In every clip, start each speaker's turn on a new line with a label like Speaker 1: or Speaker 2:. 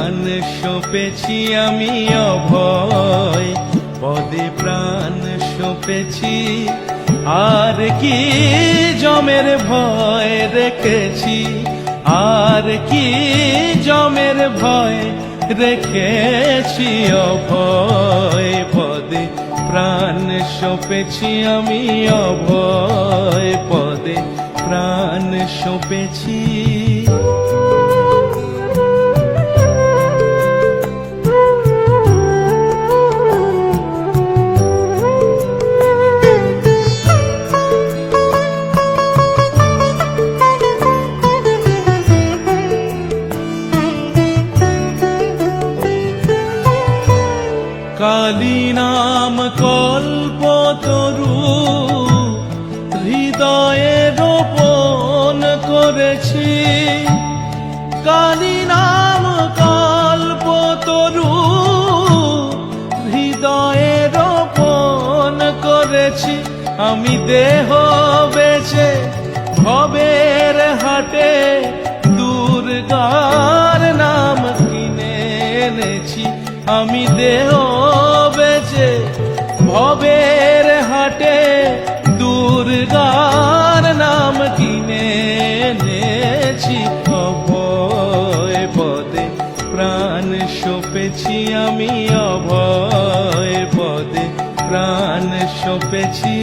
Speaker 1: প্রাণ সপেছি আমি অভয়। পদে প্রাণ সপেছি। আর কি জমের ভয় রেখেছি? আর কি জমের ভয় রেখেছি অভয়? পদে প্রাণ সপেছি আমি অভয়। পদে প্রাণ সপেছি। কালী নাম কল্প তরু হৃদয়ে রোপণ করেছি। কালী নাম কল্প তরু হৃদয়ে রোপণ করেছি। আমি দেহ আমি অভয় পদে প্রাণ সপেছি।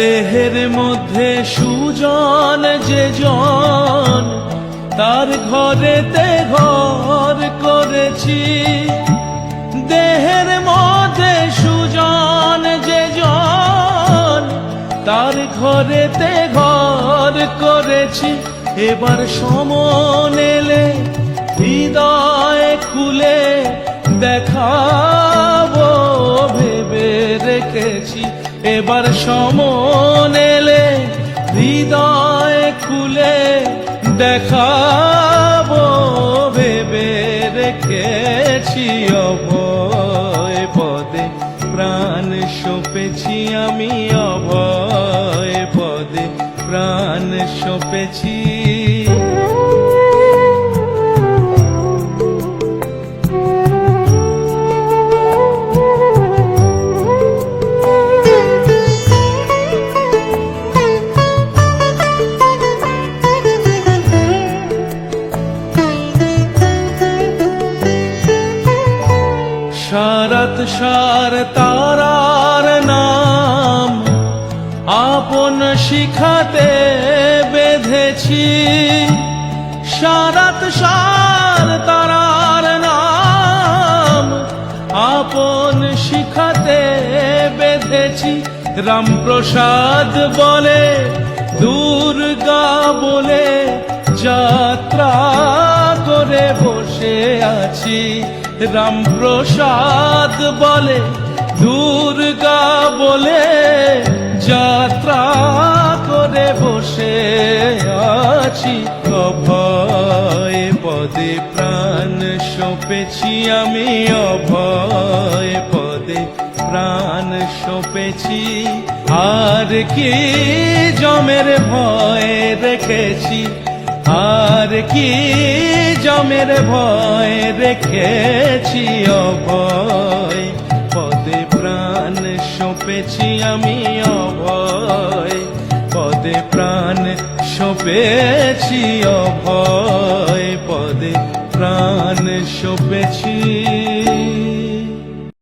Speaker 1: দেহের মধ্যে সুজন যে জন তার ঘরেতে ঘর করেছি। দেহের মধ্যে সুজন যে জন তার ঘরেতে ঘর করেছি। এবার সমন এলে হৃদয় খুলে দেখাবো, ভেবে রেখেছি। এবার সমন এলে হৃদয় খুলে দেখাবো, ভেবে রেখেছি অভয় পদে। প্রাণ সপেছি আমি অভয় পদে। প্রাণ সপেছি সারাত সার তারার নাম আপন শিখাতে বেঁধেছি। সারাত সার তারার নাম আপন শিখাতে বেঁধেছি। রামপ্রসাদ বলে, দুর্গা বলে, যাত্রা করে বসে আছি। রামপ্রসাদ বলে, দুর্গা বলে, যাত্রা করে বসে আছি অভয় পদে প্রাণ সপেছি আমি, অভয় পদে প্রাণ সপেছি। আর কি জমের ভয় রেখেছি আর কি জমের ভয় রেখেছি অভয়? পদে প্রাণ সপেছি আমি অভয়। পদে প্রাণ সপেছি অভয়। পদে প্রাণ সপেছি